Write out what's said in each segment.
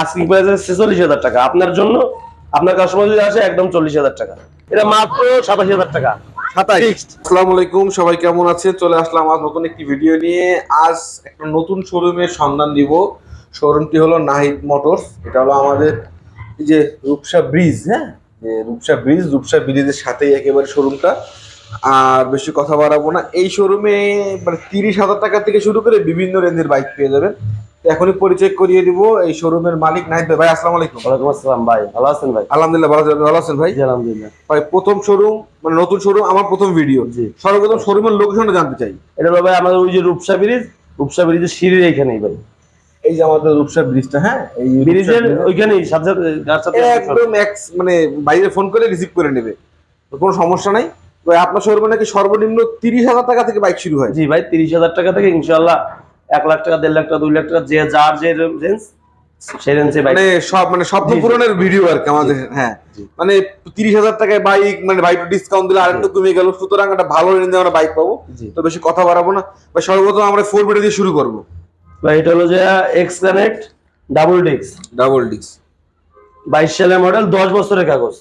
Asking price ছেচল্লিশ হাজার টাকা। আপনার জন্য আপনার কাস্টমার যদি আসে একদম চল্লিশ হাজার টাকা। এটা মাত্র সাতাশি হাজার টাকা। আসসালামু আলাইকুম সবাই কেমন আছে চলে আসলাম আজ নতুন একটি ভিডিও নিয়ে। আজ একটা নতুন শোরুমের সন্ধান দিব। শোরুমটি হলো নাহিদ মোটরস। এটা হলো আমাদের এই যে রূপসা ব্রিজ হ্যাঁ? যে রূপসা ব্রিজ রূপসা ব্রিজের সাথেই একেবারে শোরুমটা আর বেশি কথা বাড়াবো না। এই শোরুমে মানে তিরিশ হাজার টাকা থেকে শুরু করে বিভিন্ন রেঞ্জের বাইক পেয়ে যাবেন। এখনই পরিচয় করিয়ে দিব এই শোরুমের মালিক নাহিদ ভাই। ভাই আসসালামু আলাইকুম। ওয়ালাইকুম আসসালাম ভাই ভালো আছেন ভাই? আলহামদুলিল্লাহ ভালো আছেন ভালো আছেন ভাই? জি আলহামদুলিল্লাহ। ভাই প্রথম শোরুম মানে নতুন শোরুম আমার প্রথম ভিডিও জি। সর্বপ্রথম শোরুমের লোকেশনটা জানতে চাই। এটা ভাই আমাদের ওই যে রূপসা ব্রিজ রূপসা ব্রিজের সিঁড়ির এইখানেই ভাই। এই যে আমাদের রূপসা ব্রিজটা হ্যাঁ? এই ব্রিজের ওইখানেই সাথে সাথে একদম এক্স মানে বাইরে ফোন করে রিসিভ করে নেবে। কোনো সমস্যা নাই। আপনার শোরুমে নাকি সর্বনিম্ন তিরিশ হাজার টাকা থেকে বাইক শুরু হয়। জি ভাই তিরিশ হাজার টাকা থেকে ইনশাল্লাহ এক লাখ টাকা দেড় লাখ টাকা দুই লাখ টাকা যে যার যে রেঞ্জ সেই রেঞ্জে বাইক মানে সব মানে স্বপ্ন। পূরণের ভিডিও আর কি আমাদের হ্যাঁ। মানে তিরিশ হাজার টাকায় বাইক মানে বাইক ডিসকাউন্ট দিলে আরেকটু কমে গেল সুতরাং একটা ভালো রেঞ্জে আমরা বাইক পাবো। তো বেশি কথা বাড়াবো না। বা সর্বপ্রথম আমরা ফোর বিটা দিয়ে শুরু করব। ভাই এটা হলো যে এক্স কানেক্ট ডাবল ডিক্স ডাবল ডিস্ক বাইশ সালের মডেল দশ বছরের কাগজ।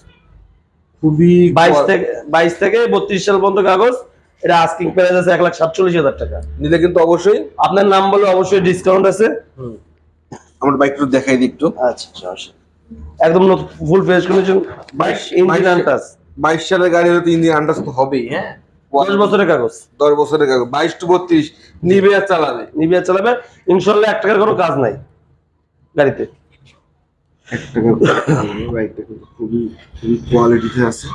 খুবই বাইশ থেকে বাইশ থেকে বত্রিশ সাল পর্যন্ত কাগজ। এটা আস্কিং প্রাইস আছে এক লাখ সাতচল্লিশ হাজার টাকা। নিলে কিন্তু অবশ্যই। আপনার নাম বলে অবশ্যই ডিসকাউন্ট আছে। আমরা বাইকটা দেখাই দিই একটু। আচ্ছা আচ্ছা আচ্ছা। একদম ফুল ফ্রেশ কন্ডিশন বাইশ ইঞ্জিন আনটাস বাইশ সালের গাড়ি হলে তো ইঞ্জিন আন্দাজ তো হবেই হ্যাঁ? দশ বছরের কাগজ। দশ বছরের কাগজ বাইশ টু বত্রিশ নিবে আর চালাবে। নিবিয়া চালাবে ইনশাল্লাহ এক টাকার কোনো কাজ নাই গাড়িতে। বাইকটা খুবই খুবই কোয়ালিটিতে আছে।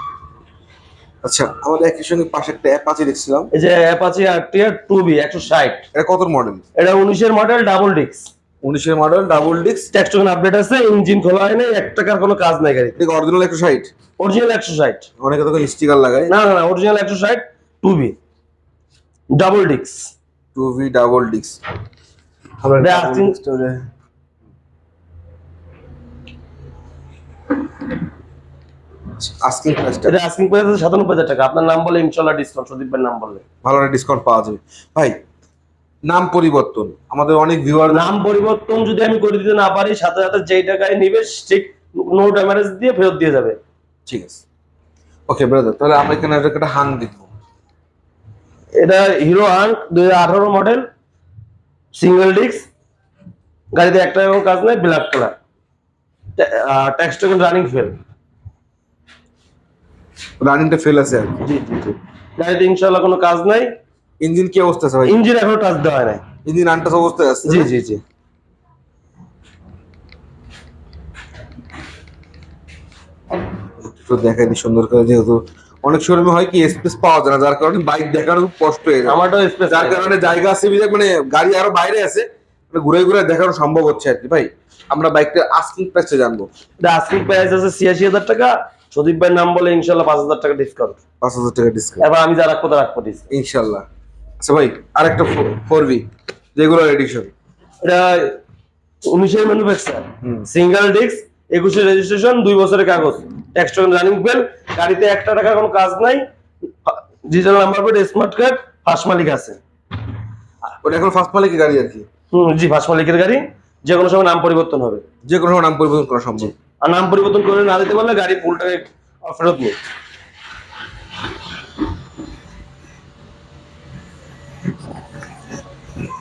আচ্ছা আমাদের একই সঙ্গে পাশে একটা অ্যাপ আছে দেখছিলাম। এই যে অ্যাপাচি আরটিআর টু বি একশো ষাট। এটা কত মডেল এটা উনিশের মডেল ডাবল ডিক্স উনিশের model double disc tax update আছে ইঞ্জিন খোলা হয় নাই এক টাকার কোনো কাজ নাই গাড়িতে। এটা অরিজিনাল একশো ষাট? অরিজিনাল একশো ষাট। অনেকে তখন স্টিকার লাগায়। না না না অরিজিনাল একশো ষাট টু বি ডাবল ডিক্স টু ভি ডাবল ডিস্ক আমরা টা- আস্কিং প্রাইসটা এটা আস্কিং প্রাইস আছে সাতানব্বই হাজার টাকা। আপনার নাম বলে ডিসকাউন্ট সুদীপ নাম বললে। ভালো একটা ডিসকাউন্ট পাওয়া যাবে। ভাই নাম পরিবর্তন। আমাদের অনেক ভিউয়ার নাম পরিবর্তন যদি আমি করে দিতে না পারি সাথে সাথে যেই টাকায় নিবে ঠিক নো ড্যামেজ দিয়ে ফেরত দিয়ে যাবে। ঠিক আছে। ওকে ব্রাদার তাহলে আমরা এখানে একটা দেখব। এটা হিরো দুই হাজার আঠারো মডেল সিঙ্গেল ডিস্ক গাড়িতে একটা এবং কাজ নাই black colour tax running fail রানিংটা fail আছে আর জি জি জি। গাড়িতে ইনশাল্লাহ কোনো কাজ নাই। ইঞ্জিন কি অবস্থা আছে ভাই? ইঞ্জিন এখনও টাচ দেওয়া হয় নাই। ইঞ্জিন আনটাস অবস্থায় আছে? জি জি জি। একটু দেখাই সুন্দর করে যেহেতু অনেক শোরুমে হয় কি স্পেস পাওয়া যায় না যার কারণে বাইক দেখানো খুব কষ্ট হয়ে যায়। আমারটাও স্পেস যার কারণে জায়গা আছে বিধায় মানে গাড়ি আরও বাইরে আছে মানে ঘুরে ঘুরে দেখানো সম্ভব হচ্ছে আর কি। ভাই আমরা বাইকটা আস্কিং প্রাইসে জানব। আস্কিং প্রাইস আছে ছিয়াশি হাজার টাকা সুদীপ ভাইয়ের নাম বলে ইনশাল্লাহ পাঁচ হাজার টাকা ডিসকাউন্ট পাঁচ হাজার টাকা ডিসকাউন্ট এবার আমি যা রাখব তা রাখব ইনশাল্লাহ আচ্ছা ভাই আরেকটা ফোর ভি রেগুলার এডিশন এটা উনিশের ম্যানুফ্যাকচার। সিঙ্গেল ডিস্ক একুশে রেজিস্ট্রেশন দুই বছরের কাগজ। ট্যাক্স রানিং বেল গাড়িতে একটা টাকা কোনো কাজ নাই। Digital number plate smart card first মালিক আছে। ওটা এখন ফার্স্ট মালিকের গাড়ি আর কি? হুম জি ফার্স্ট মালিকের গাড়ি। যে কোনো সময় নাম পরিবর্তন হবে। যে কোনো সময় নাম পরিবর্তন করা সম্ভব। আর নাম পরিবর্তন করে না দিতে পারলে গাড়ি ফুল টাকা ফেরত নেই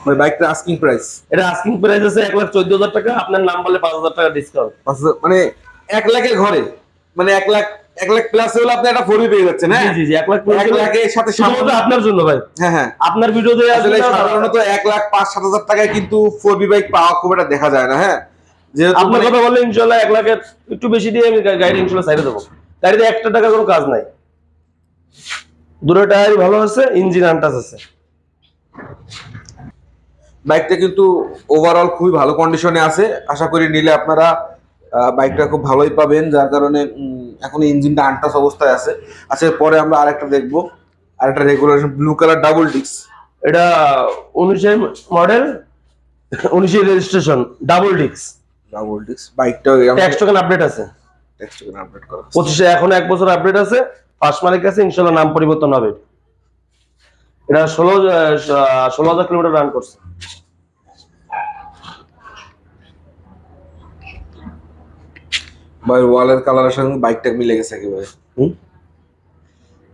ভাই বাইকটা আস্কিং প্রাইস এটা আস্কিং প্রাইস আছে এক লাখ চোদ্দ হাজার টাকা আপনার নাম বলে পাঁচ হাজার টাকা ডিসকাউন্ট মানে এক লাখের ঘরে। মানে এক লাখ এক লাখ প্লাস হলে আপনি একটা পেয়ে যাচ্ছেন হ্যাঁ? জি এক লাখ এক লাখের সাথে আপনার জন্য ভাই। হ্যাঁ হ্যাঁ। আপনার ভিডিওতে আসলে সাধারণত এক লাখ পাঁচ সাত হাজার টাকায় কিন্তু ফোর বি বাইক পাওয়া খুব একটা দেখা যায় না হ্যাঁ? আপনার মানে- কথা বললে ইনশাল্লাহ এক লাখের একটু বেশি দিয়ে আমি গাড়ি ইনশাল্লাহ সাইডে দেবো। গাড়িতে একটা টাকা কোনো কাজ নাই। দুটো টায়ারই ভালো আছে ইঞ্জিন আনটাস আছে। বাইকটা কিন্তু ওভারঅল খুবই ভালো কন্ডিশনে আছে। আশা করি নিলে আপনারা বাইকটা খুব ভালোই পাবেন যার কারণে এখন ইঞ্জিনটা আনটাস অবস্থায় আছে। আচ্ছা পরে আমরা আরেকটা দেখব। আরেকটা রেগুলেশন ব্লু কালার ডাবল ডিক্স এটা উনিশের মডেল উনিশের রেজিস্ট্রেশন ডাবল ডিক্স ডাবল ট্যাক্স টোকেন আপডেট আছে। আপডেট করা পঁচিশে এখন এক বছর আপডেট আছে। ফার্স্ট মালিক ইনশাল্লাহ নাম পরিবর্তন হবে। এটা ষোলো ষোলো হাজার কিলোমিটার রান করছে। ভাই ওয়ালের কালারের সঙ্গে বাইকটা মিলে গেছে একেবারে। হুম?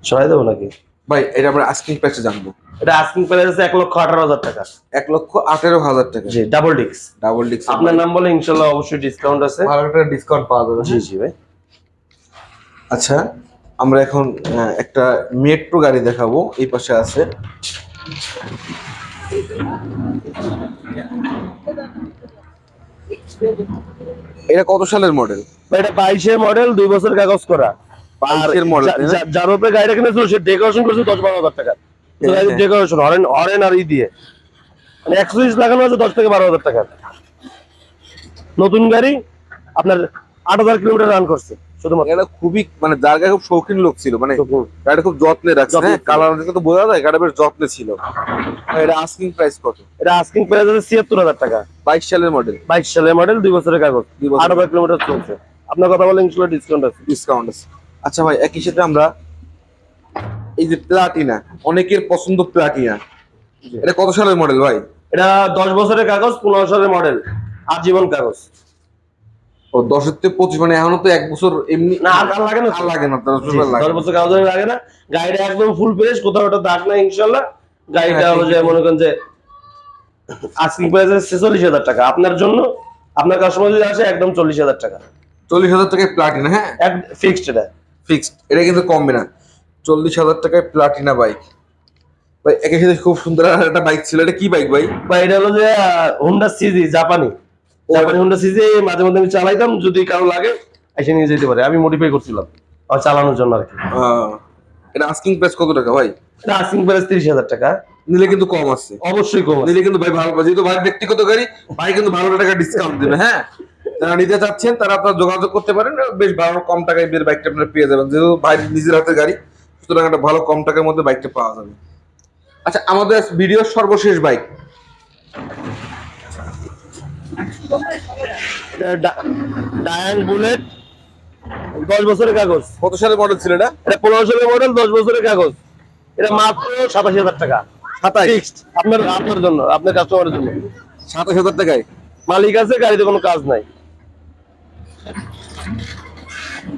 সরাই দেবো নাকি? ভাই এটা আমরা আস্কিং প্রাইসে জানব। এটা আস্কিং প্রাইস আছে এক লক্ষ আঠারো হাজার টাকা। এক লক্ষ আঠেরো হাজার টাকা। জি ডাবল ডিক্স ডাবল ডিক্স আপনার নাম বলে ইনশাল্লাহ অবশ্যই ডিসকাউন্ট আছে। ভালো একটা ডিসকাউন্ট পাওয়া যাবে। জি জি ভাই। আচ্ছা আমরা এখন আহ, একটা মেট্রো গাড়ি দেখাবো। এই পাশে আছে। এটা কত সালের মডেল এটা বাইশের মডেল দুই বছর কাগজ করা। আর 22 এর model, যা- তাই না? যা- যার উপরে গাড়িটা কিনেছিল সে ডেকোরেশন করেছে দশ বারো হাজার টাকা হ্যাঁ, হ্যাঁ। ডেকোরেশন হরেন হরেন আর ই দিয়ে। মানে অ্যাক্সেসরিজ লাগানো আছে দশ থেকে বারো হাজার টাকা নতুন গাড়ি আপনার আট হাজার কিলোমিটার রান করছে শুধুমাত্র। এটা খুবই মানে খুব শৌখিন লোক ছিল মানে গাড়িটা খুব যত্নে রাখছে হ্যাঁ? কালার দেখে তো বোঝা যায় বেশ যত্নে ছিল। এটা আস্কিং প্রাইস কত? এটা আস্কিং প্রাইস আছে ছিয়াত্তর হাজার টাকা। বাইশ সালের মডেল বাইশ সালের মডেল দুই বছরের কাগজ। আট হাজার কিলোমিটার চলছে। আপনার কথা বলে ইনশাল্লাহ ডিসকাউন্ট আছে। ডিসকাউন্ট আছে। আচ্ছা ভাই একই সাথে আমরা এই যে প্লাটিনা অনেকের পছন্দ প্লাটিনা। এটা কত সালের মডেল ভাই? এটা দশ বছরের কাগজ পনেরো সালের মডেল আজীবন কাগজ। ও দশের থেকে পঁচিশ মানে এখনও তো এক বছর এমনি না আর লাগে না। আর লাগে না দশ বছর লাগে দশ বছর কাগজ লাগে না। গাড়িটা একদম ফুল ফ্রেশ কোথাও ওটা দাগ নাই ইনশাল্লাহ। গাড়িটা হ্যাঁ, হলো যে মনে করেন যে আস্কিং প্রাইস ছেচল্লিশ হাজার টাকা। আপনার জন্য আপনার কাস্টমার যদি আসে একদম চল্লিশ হাজার টাকা। চল্লিশ হাজার টাকায় প্লাটিনা হ্যাঁ? ফিক্সড এটা। ফিক্সড এটা কিন্তু কমবে না। চল্লিশ হাজার টাকায় প্লাটিনা বাইক। ভাই একই সাথে খুব সুন্দর আর একটা বাইক ছিল। এটা কি বাইক ভাই? বা এটা হলো যে হুন্ডা সিজি জাপানি। জাপানি হুন্ডা সিজি মাঝে মধ্যে আমি চালাইতাম যদি কারও লাগে এসে নিয়ে যেতে পারে। আমি মডিফাই করছিলাম আমার চালানোর জন্য আর কি। এটা আস্কিং প্রাইস কত টাকা ভাই? এটা আস্কিং প্রাইস তিরিশ হাজার টাকা। নিলে কিন্তু কম আছে অবশ্যই কম নিলে কিন্তু ভাই ভালো যেহেতু ভাই ব্যক্তিগত গাড়ি ভাই কিন্তু ভালো টাকা ডিসকাউন্ট দেবে হ্যাঁ? যারা নিতে চাচ্ছেন তারা আপনার যোগাযোগ করতে পারেন। বেশ ভালো কম টাকায় বের বাইকটা আপনারা পেয়ে যাবেন। যেহেতু ভাই নিজের হাতে গাড়ি সুতরাং একটা ভালো কম টাকার মধ্যে বাইকটা পাওয়া যাবে। আচ্ছা আমাদের ভিডিওর সর্বশেষ বাইক। এটা ডা- ডায়ান বুলেট দশ বছরের কাগজ। কত সালের মডেল ছিল এটা? এটা পনেরো সালের মডেল দশ বছরের কাগজ। এটা মাত্র সাতাশি হাজার টাকা। সাতাশ? আপনার আপনার জন্য আপনার কাস্টমারের জন্য। সাতাশ হাজার টাকায়? মালিক আছে গাড়িতে কোনো কাজ নাই।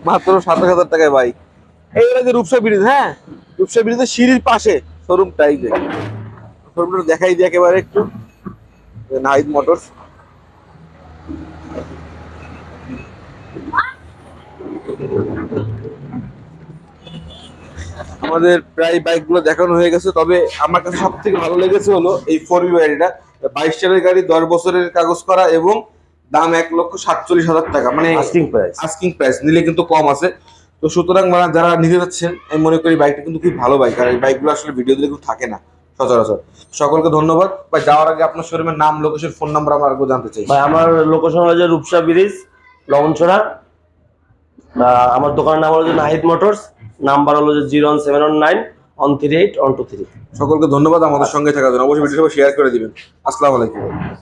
মাত্র সাতাশ হাজার টাকায় বাইক এইগুলো যে রূপসা ব্রিজ হ্যাঁ? রূপসা ব্রিজের সিঁড়ির পাশে শোরুম টাইপে শোরুমটা দেখাই দিয়ে একেবারে একটু। নাইদ মোটরস। আমাদের প্রায় বাইকগুলো দেখানো হয়ে গেছে, তবে আমার কাছে সব থেকে ভালো লেগেছে হলো এই ফোর বি গাড়িটা। বাইশ সালের গাড়ি, দশ বছরের কাগজ করা এবং দাম এক লক্ষ সাতচল্লিশ হাজার টাকা। মানে আস্কিং প্রাইস আস্কিং প্রাইস নিলে কিন্তু কম আছে। তো সুতরাং মানে যারা নিতে যাচ্ছেন আমি মনে করি বাইকটা কিন্তু খুব ভালো বাইক আর এই বাইকগুলো আসলে ভিডিও দিলে খুব থাকে না সচরাচর। সকলকে ধন্যবাদ। বা যাওয়ার আগে আপনার শোরুমের নাম লোকেশন ফোন নাম্বার আমার আরেকবার জানতে চাই। ভাই আমার লোকেশন হলো যে রূপসা ব্রিজ লবণছড়া। আমার দোকানের নাম হলো নাহিদ মোটরস নাম্বার হলো যে zero one seven one nine one three eight one two three সকলকে ধন্যবাদ আমাদের সঙ্গে থাকার জন্য। অবশ্যই ভিডিওটা শেয়ার করে দিবেন। আসসালামু আলাইকুম।